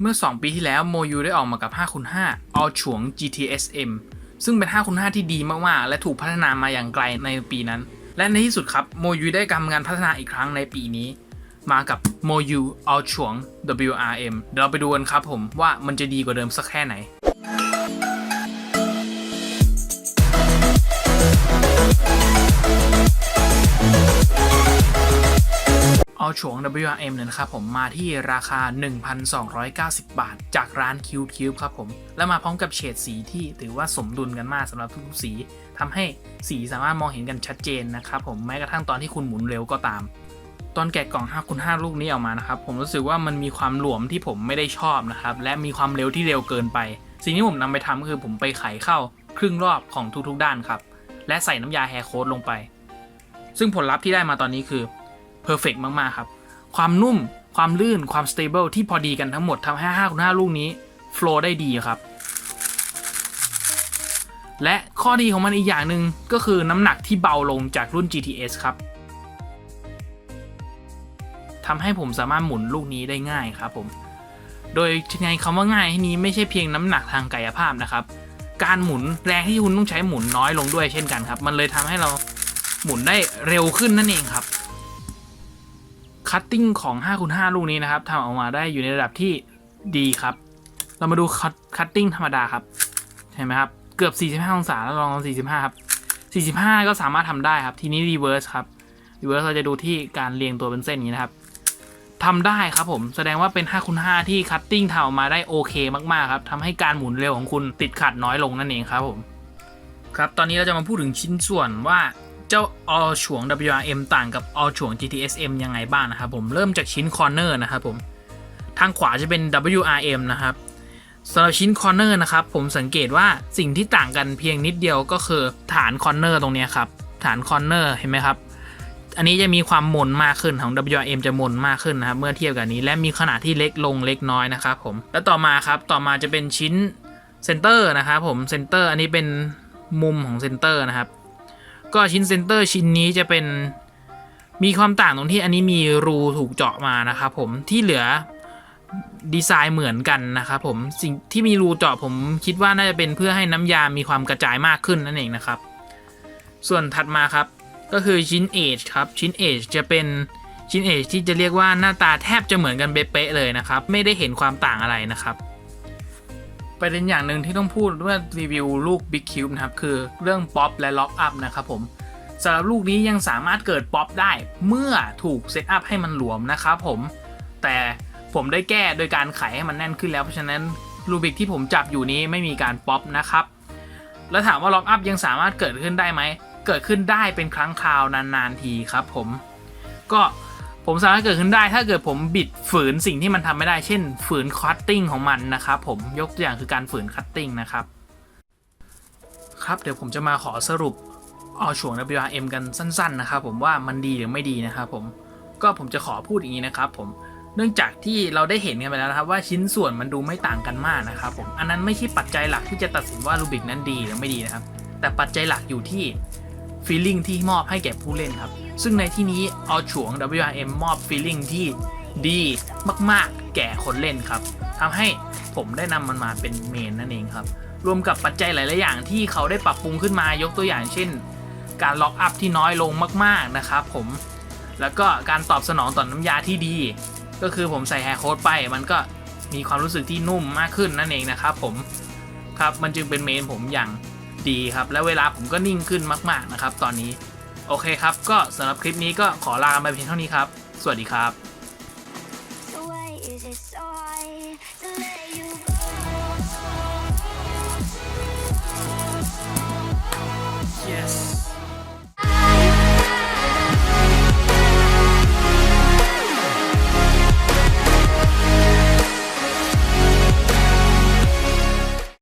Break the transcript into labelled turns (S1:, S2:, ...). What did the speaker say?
S1: เมื่อ 2 ปีที่แล้วโมยูได้ออกมากับ5คูณ5 All ฉวง GTSM ซึ่งเป็น5คูณ5ที่ดีมากๆ และถูกพัฒนามาอย่างไกลในปีนั้น และในที่สุดครับโมยูได้กำงานพัฒนาอีกครั้งในปีนี้ มากับโมยู All ฉวง WRM เดี๋ยวเราไปดูกันครับผมว่ามันจะดีกว่าเดิมสักแค่ไหน เอาฉวง WRM เนี่ยนะครับผมมาที่ราคา 1,290 บาท จากร้าน Cube Cube ครับผม และมาพร้อมกับเฉดสีที่ถือว่าสมดุลกันมากสำหรับทุกสีทำให้สีสามารถมองเห็นกันชัดเจนนะครับผมแม้กระทั่งตอนที่คุณหมุนเร็วก็ตาม ตอนแกะกล่อง5คูณ5ลูกนี้ออกมานะครับผมรู้สึกว่ามันมีความหลวมที่ผมไม่ได้ชอบนะครับและมีความเร็วที่เร็วเกินไป สิ่งที่ผมนำไปทำก็คือผมไปไขเข้าครึ่งรอบของทุกๆด้านครับและใส่น้ำยาแฮร์โค้ดลงไป ซึ่งผลลัพธ์ที่ได้มาตอนนี้คือ เพอร์เฟกมากๆครับ ความนุ่มความลื่นความสเตเบิลที่พอดีกันทั้งหมดทำให้5คูณ5ลูกนี้โฟลว์ได้ดีครับ และข้อดีของมันอีกอย่างหนึ่งก็คือน้ำหนักที่เบาลงจากรุ่น GTS ครับทำให้ผมสามารถหมุนลูกนี้ได้ง่ายครับผม โดยในคำว่าง่ายที่นี้ไม่ใช่เพียงน้ำหนักทางกายภาพนะครับ การหมุนแรงที่คุณต้องใช้หมุนน้อยลงด้วยเช่นกันครับ มันเลยทำให้เราหมุนได้เร็วขึ้นนั่นเองครับ คัตติ้งของ5คูณ5ลูกนี้นะครับทำออกมาได้อยู่ในระดับที่ดีครับ เรามาดูคัตติ้งธรรมดาครับ เห็นไหมครับ เกือบ 45 องศาแล้วลอง45 ครับ 45 ก็สามารถทำได้ครับ ทีนี้รีเวิร์สครับรีเวิร์สเราจะดูที่การเรียงตัวเป็นเส้นอย่างนี้นะครับทำได้ครับผม แสดงว่าเป็น5คูณ5ที่คัตติ้งทำออกมาได้โอเคมากๆครับทำให้การหมุนเร็วของคุณติดขัดน้อยลงนั่นเองครับผม ครับ ตอนนี้เราจะมาพูดถึงชิ้นส่วนว่า เจ้า All ฉวง WRM ต่างกับ All ฉวง GTSM ยังไงบ้างนะครับผมเริ่มจากชิ้นคอร์เนอร์นะครับผมทางขวาจะเป็น WRM นะครับสำหรับชิ้นคอร์เนอร์นะครับผมสังเกตว่าสิ่งที่ต่างกันเพียงนิดเดียวก็คือฐานคอร์เนอร์ตรงนี้ครับฐานคอร์เนอร์เห็นไหมครับอันนี้จะมีความมนมากขึ้นของ WRM จะมนมากขึ้นนะครับเมื่อเทียบกับนี้และมีขนาดที่เล็กลงเล็กน้อยนะครับผมแล้วต่อมาครับต่อมาจะเป็นชิ้นเซนเตอร์นะครับผมเซนเตอร์อันนี้เป็นมุมของเซนเตอร์นะครับ ก็ชิ้นเซนเตอร์ชิ้นนี้จะเป็นมีความต่างตรงที่อันนี้มีรูถูกเจาะมานะครับผมที่เหลือดีไซน์เหมือนกันนะครับผมสิ่งที่มีรูเจาะผมคิดว่าน่าจะเป็นเพื่อให้น้ำยามีความกระจายมากขึ้นนั่นเองนะครับ ส่วนถัดมาครับก็คือชิ้นเอจครับชิ้นเอจจะเป็นชิ้นเอจที่จะเรียกว่าหน้าตาแทบจะเหมือนกันเป๊ะเลยนะครับ ไม่ได้เห็นความต่างอะไรนะครับ ประเด็นอย่างหนึ่งที่ต้องพูดเมื่อรีวิวลูก Big Cube นะครับ คือเรื่องป๊อปและล็อกอัพนะครับผมสำหรับลูกนี้ยังสามารถเกิดป๊อปได้เมื่อถูกเซตอัพให้มันหลวมนะครับผม แต่ผมได้แก้โดยการไขให้มันแน่นขึ้นแล้ว เพราะฉะนั้นลูบิกที่ผมจับอยู่นี้ไม่มีการป๊อปนะครับ แล้วถามว่าล็อกอัพยังสามารถเกิดขึ้นได้ไหม เกิดขึ้นได้เป็นครั้งคราวนานๆทีครับผม ก็ ผมสามารถเกิดขึ้นได้ถ้าเกิดผมบิดฝืนสิ่งที่มันทำไม่ได้ เช่น ฝืนคัตติ้งของมันนะครับผมยกตัวอย่างคือการฝืนคัตติ้งนะครับ ครับเดี๋ยวผมจะมาขอสรุปเอาช่วง WRM กันสั้น ๆ นะครับผมว่ามันดีหรือไม่ดีนะครับผมก็ผมจะขอพูดอย่างนี้นะครับผมเนื่องจากที่เราได้เห็นกันไปแล้วนะครับ ว่าชิ้นส่วนมันดูไม่ต่างกันมากนะครับผมอันนั้นไม่ใช่ปัจจัยหลักที่จะตัดสินว่ารูบิกนั้นดีหรือไม่ดีนะครับ แต่ปัจจัยหลักอยู่ที่ feeling ที่มอบให้แก่ผู้เล่นครับ ซึ่งในที่นี้เอาฉวง WRM มอบ feeling ที่ดีมากๆ แก่คนเล่นครับทำให้ผมได้นำมันมาเป็นเมนนั่นเองครับ รวมกับปัจจัยหลาย ๆ อย่างที่เขาได้ปรับปรุงขึ้นมายกตัวอย่างเช่น การล็อกอัพที่น้อยลงมาก ๆ นะครับผม แล้วก็การตอบสนองต่อน้ำยาที่ดี ก็คือผมใส่แฮร์โค้ดไป มันก็มีความรู้สึกที่นุ่มมากขึ้นนั่นเองนะครับผม ครับ มันจึงเป็นเมนผมอย่าง ดีครับ และเวลาผมก็นิ่งขึ้นมาก ๆนะครับ ตอนนี้ โอเคครับ ก็สำหรับคลิปนี้ก็ขอลาไปเพียงเท่านี้ครับ สวัสดีครับ